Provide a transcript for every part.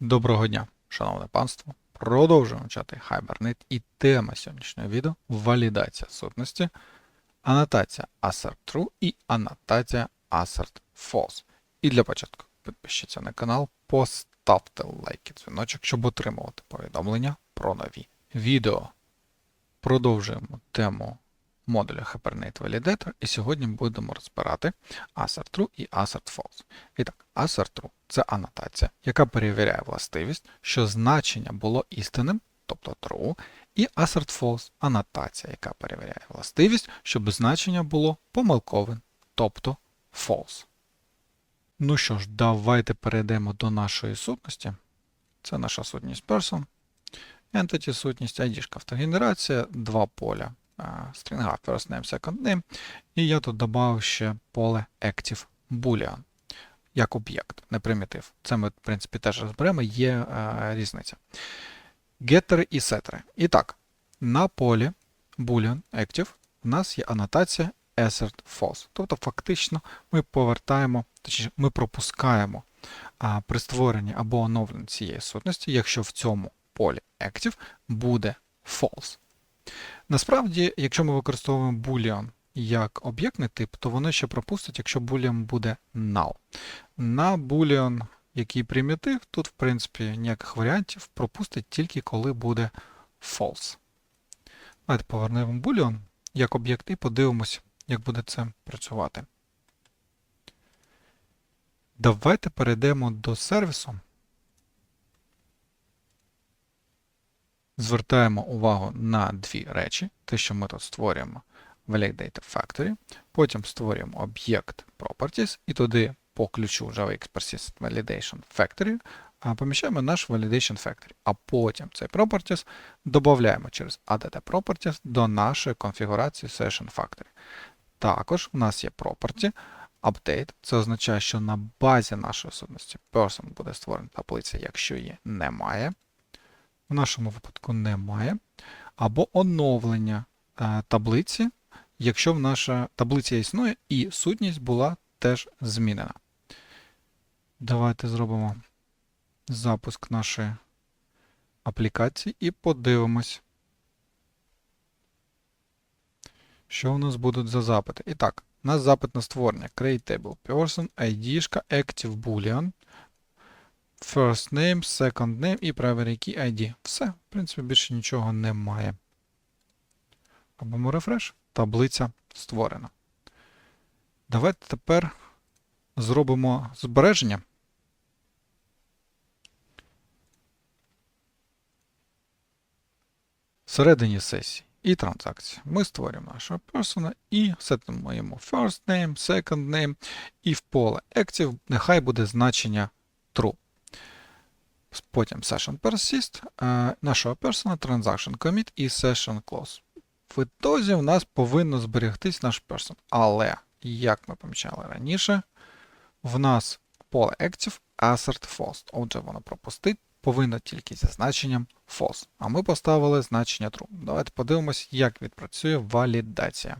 Доброго дня, шановне панство. Продовжуємо вчати Hibernate і тема сьогоднішнього відео валідація сутності, анотація assert true і анотація assert false. І для початку підпишіться на канал, поставте лайк і дзвіночок, щоб отримувати повідомлення про нові відео. Продовжуємо тему модуля Hibernate Validator, і сьогодні будемо розбирати assert true і assert false. І так, assert true – це анотація, яка перевіряє властивість, що значення було істинним, тобто true, і assert false – анотація, яка перевіряє властивість, щоб значення було помилковим, тобто false. Ну що ж, давайте перейдемо до нашої сутності. Це наша сутність person. Entity сутність, ID автогенерація, два поля стрінга first name, second name. І я тут додав ще поле active boolean як об'єкт, не примітив. Це ми, в принципі, теж розберемо, є е, різниця. Геттери і сетери. І так, на полі boolean active у нас є анотація assert false. Тобто, фактично, ми повертаємо, точніше, ми пропускаємо а, при створенні або оновленні цієї сутності, якщо в цьому полі active буде false. Насправді, якщо ми використовуємо boolean як об'єктний тип, то воно ще пропустить, якщо boolean буде null. На boolean, який примітив, тут, в принципі, ніяких варіантів пропустить тільки коли буде false. Давайте повернемо boolean як об'єкт і подивимося, як буде це працювати. Давайте перейдемо до сервісу. Звертаємо увагу на дві речі, те, що ми тут створюємо Validator Factory, потім створюємо об'єкт Properties і туди по ключу JavaX Persistent Validation Factory поміщаємо наш Validation Factory, а потім цей Properties додаємо через add Properties до нашої конфігурації Session Factory. Також у нас є Property Update. Це означає, що на базі нашої сутності person буде створена таблиця, якщо її немає. В нашому випадку немає. Або оновлення е, таблиці, якщо в наша таблиця існує і сутність була теж змінена. Давайте зробимо запуск нашої аплікації і подивимось, що у нас будуть за запити. І так, у нас запит на створення createable person, ID, active boolean, first name, second name і primary key ID. Все, в принципі, більше нічого немає. Робимо рефреш, таблиця створена. Давайте тепер зробимо збереження. Всередині сесії і транзакції. Ми створюємо нашого persona і сетимо йому first name, second name, і в поле active нехай буде значення true. Потім session persist, е, нашого persona, transaction commit і session close. В ітозі у нас повинно зберегтись наш person. Але, як ми помічали раніше, в нас поле active assert false. Отже, воно пропустить повинно тільки зі значенням false. А ми поставили значення true. Давайте подивимось, як відпрацює валідація.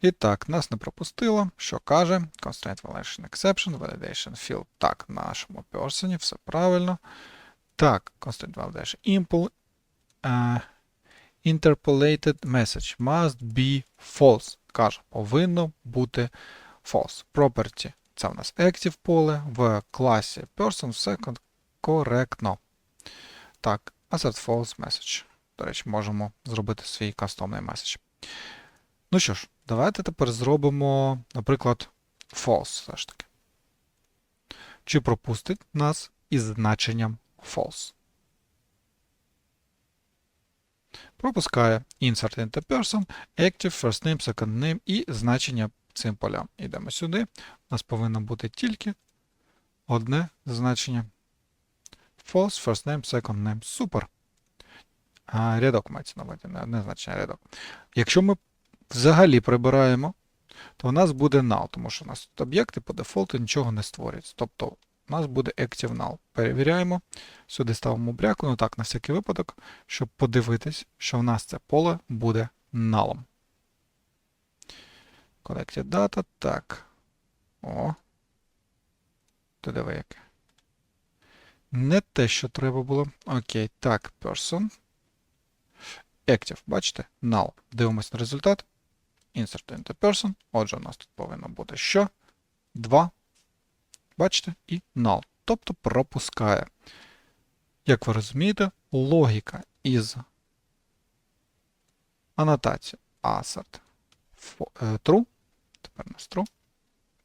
І так, нас не пропустило, що каже Constraint Validation Exception, Validation Field. Так, в нашому person, все правильно. Так, Constraint Validation Impl, uh, Interpolated Message must be false. Каже, повинно бути false. Property це в нас active поле, в класі person все коректно. Так, assert false message. До речі, можемо зробити свій кастомний меседж. Ну що ж, давайте тепер зробимо, наприклад, false все ж таки. Чи пропустить нас із значенням false? Пропускає insert into person, active, first name, second name і значення цим полям. Йдемо сюди. У нас повинно бути тільки одне значення. False, first name, second name. Супер. А, Рядок мається на увазі, не значення рядок. Якщо ми взагалі прибираємо, то у нас буде null, тому що у нас тут об'єкти по дефолту нічого не створюються. Тобто у нас буде active null. Перевіряємо. Сюди ставимо бляку, ну так, на всякий випадок, щоб подивитись, що в нас це поле буде налом. Collected data. Так. О. Ти диви яке. Не те, що треба було. Окей, так, person. Active, бачите? Null. Дивимось на результат. Insert into person. Отже, у нас тут повинно бути що? 2. Бачите? І null. Тобто пропускає. Як ви розумієте, логіка із анотацією assert е, true. Тепер у нас true.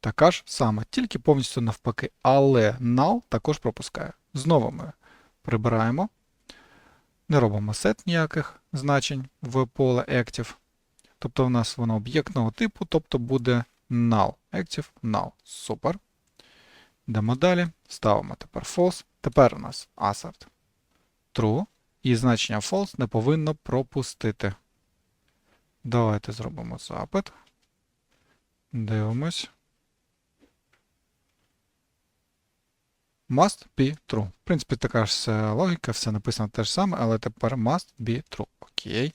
Така ж сама, тільки повністю навпаки. Але null також пропускає. Знову ми прибираємо. Не робимо set ніяких значень в поле active. Тобто в нас воно об'єктного типу, тобто буде null. Active null. Супер. Йдемо далі. Ставимо тепер false. Тепер у нас assert true. І значення false не повинно пропустити. Давайте зробимо запит. Дивимось. Must be true. В принципі, така ж логіка, все написано те ж саме, але тепер must be true. Окей.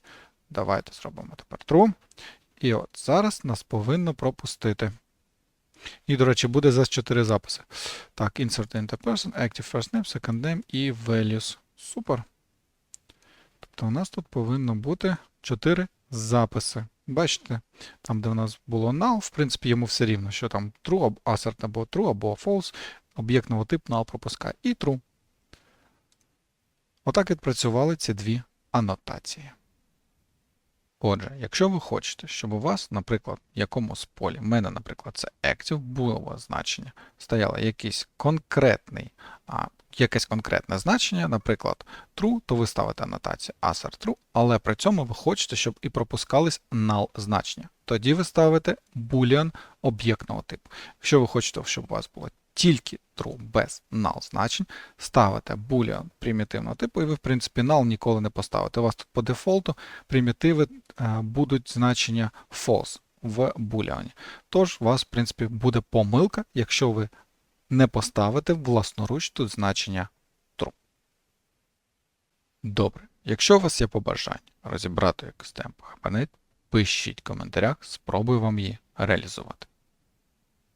Давайте зробимо тепер true. І от зараз нас повинно пропустити. І, до речі, буде за 4 записи. Так, insert into person, active first name, second name і values. Супер. Тобто у нас тут повинно бути 4 записи. Бачите, там, де у нас було null, в принципі, йому все рівно, що там true, або assert або true, або false, об'єктного типу null пропускає. І true. Отак відпрацювали ці дві анотації. Отже, якщо ви хочете, щоб у вас, наприклад, в якомусь полі, в мене, наприклад, це active, було значення, стояло якийсь конкретний, а, якесь конкретне значення, наприклад, true, то ви ставите анотацію assert true, але при цьому ви хочете, щоб і пропускались null значення. Тоді ви ставите boolean об'єктного типу. Якщо ви хочете, щоб у вас було тільки true без null значень, ставите boolean примітивного типу, і ви, в принципі, null ніколи не поставите. У вас тут по дефолту примітиви е, будуть значення false в буліані. Тож, у вас, в принципі, буде помилка, якщо ви не поставите власноруч тут значення true. Добре. Якщо у вас є побажання розібрати якусь тему Hibernate, пишіть в коментарях, спробую вам її реалізувати.